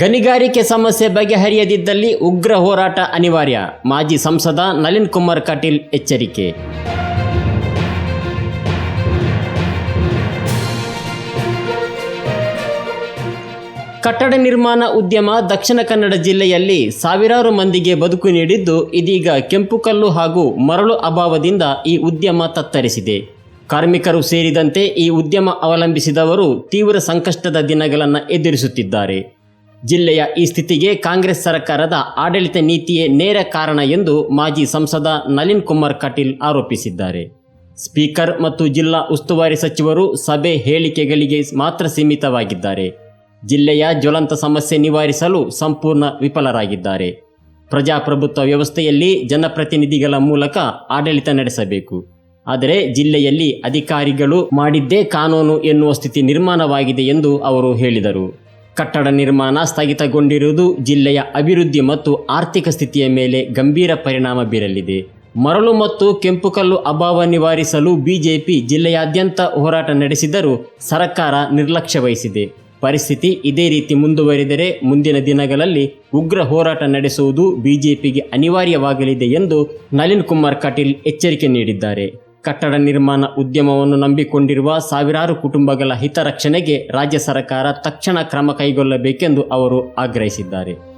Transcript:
ಗಣಿಗಾರಿಕೆ ಸಮಸ್ಯೆ ಬಗೆಹರಿಯದಿದ್ದಲ್ಲಿ ಉಗ್ರ ಹೋರಾಟ ಅನಿವಾರ್ಯ. ಮಾಜಿ ಸಂಸದ ನಳಿನ್ ಕುಮಾರ್ ಕಟೀಲ್ ಎಚ್ಚರಿಕೆ. ಕಟ್ಟಡ ನಿರ್ಮಾಣ ಉದ್ಯಮ ದಕ್ಷಿಣ ಕನ್ನಡ ಜಿಲ್ಲೆಯಲ್ಲಿ ಸಾವಿರಾರು ಮಂದಿಗೆ ಬದುಕು ನೀಡಿದ್ದು, ಇದೀಗ ಕೆಂಪುಕಲ್ಲು ಹಾಗೂ ಮರಳು ಅಭಾವದಿಂದ ಈ ಉದ್ಯಮ ತತ್ತರಿಸಿದೆ. ಕಾರ್ಮಿಕರು ಸೇರಿದಂತೆ ಈ ಉದ್ಯಮ ಅವಲಂಬಿಸಿದವರು ತೀವ್ರ ಸಂಕಷ್ಟದ ದಿನಗಳನ್ನು ಎದುರಿಸುತ್ತಿದ್ದಾರೆ. ಜಿಲ್ಲೆಯ ಈ ಸ್ಥಿತಿಗೆ ಕಾಂಗ್ರೆಸ್ ಸರ್ಕಾರದ ಆಡಳಿತ ನೀತಿಯೇ ನೇರ ಕಾರಣ ಎಂದು ಮಾಜಿ ಸಂಸದ ನಳಿನ್ ಕುಮಾರ್ ಕಟೀಲ್ ಆರೋಪಿಸಿದ್ದಾರೆ. ಸ್ಪೀಕರ್ ಮತ್ತು ಜಿಲ್ಲಾ ಉಸ್ತುವಾರಿ ಸಚಿವರು ಸಭೆ ಹೇಳಿಕೆಗಳಿಗೆ ಮಾತ್ರ ಸೀಮಿತವಾಗಿದ್ದಾರೆ. ಜಿಲ್ಲೆಯ ಜ್ವಲಂತ ಸಮಸ್ಯೆ ನಿವಾರಿಸಲು ಸಂಪೂರ್ಣ ವಿಫಲರಾಗಿದ್ದಾರೆ. ಪ್ರಜಾಪ್ರಭುತ್ವ ವ್ಯವಸ್ಥೆಯಲ್ಲಿ ಜನಪ್ರತಿನಿಧಿಗಳ ಮೂಲಕ ಆಡಳಿತ ನಡೆಸಬೇಕು. ಆದರೆ ಜಿಲ್ಲೆಯಲ್ಲಿ ಅಧಿಕಾರಿಗಳು ಮಾಡಿದ್ದೇ ಕಾನೂನು ಎನ್ನುವ ಸ್ಥಿತಿ ನಿರ್ಮಾಣವಾಗಿದೆ ಎಂದು ಅವರು ಹೇಳಿದರು. ಕಟ್ಟಡ ನಿರ್ಮಾಣ ಸ್ಥಗಿತಗೊಂಡಿರುವುದು ಜಿಲ್ಲೆಯ ಅಭಿವೃದ್ಧಿ ಮತ್ತು ಆರ್ಥಿಕ ಸ್ಥಿತಿಯ ಮೇಲೆ ಗಂಭೀರ ಪರಿಣಾಮ ಬೀರಲಿದೆ. ಮರಳು ಮತ್ತು ಕೆಂಪುಕಲ್ಲು ಅಭಾವ ನಿವಾರಿಸಲು ಬಿಜೆಪಿ ಜಿಲ್ಲೆಯಾದ್ಯಂತ ಹೋರಾಟ ನಡೆಸಿದರೂ ಸರ್ಕಾರ ನಿರ್ಲಕ್ಷ್ಯ ವಹಿಸಿದೆ ಪರಿಸ್ಥಿತಿ ಇದೇ ರೀತಿ ಮುಂದುವರಿದರೆ ಮುಂದಿನ ದಿನಗಳಲ್ಲಿ ಉಗ್ರ ಹೋರಾಟ ನಡೆಸುವುದು ಬಿಜೆಪಿಗೆ ಅನಿವಾರ್ಯವಾಗಲಿದೆ ಎಂದು ನಳಿನ್ ಕುಮಾರ್ ಕಟೀಲ್ ಎಚ್ಚರಿಕೆ ನೀಡಿದ್ದಾರೆ. ಕಟ್ಟಡ ನಿರ್ಮಾಣ ಉದ್ಯಮವನ್ನು ನಂಬಿಕೊಂಡಿರುವ ಸಾವಿರಾರು ಕುಟುಂಬಗಳ ಹಿತರಕ್ಷಣೆಗೆ ರಾಜ್ಯ ಸರ್ಕಾರ ತಕ್ಷಣ ಕ್ರಮ ಕೈಗೊಳ್ಳಬೇಕೆಂದು ಅವರು ಆಗ್ರಹಿಸಿದ್ದಾರೆ.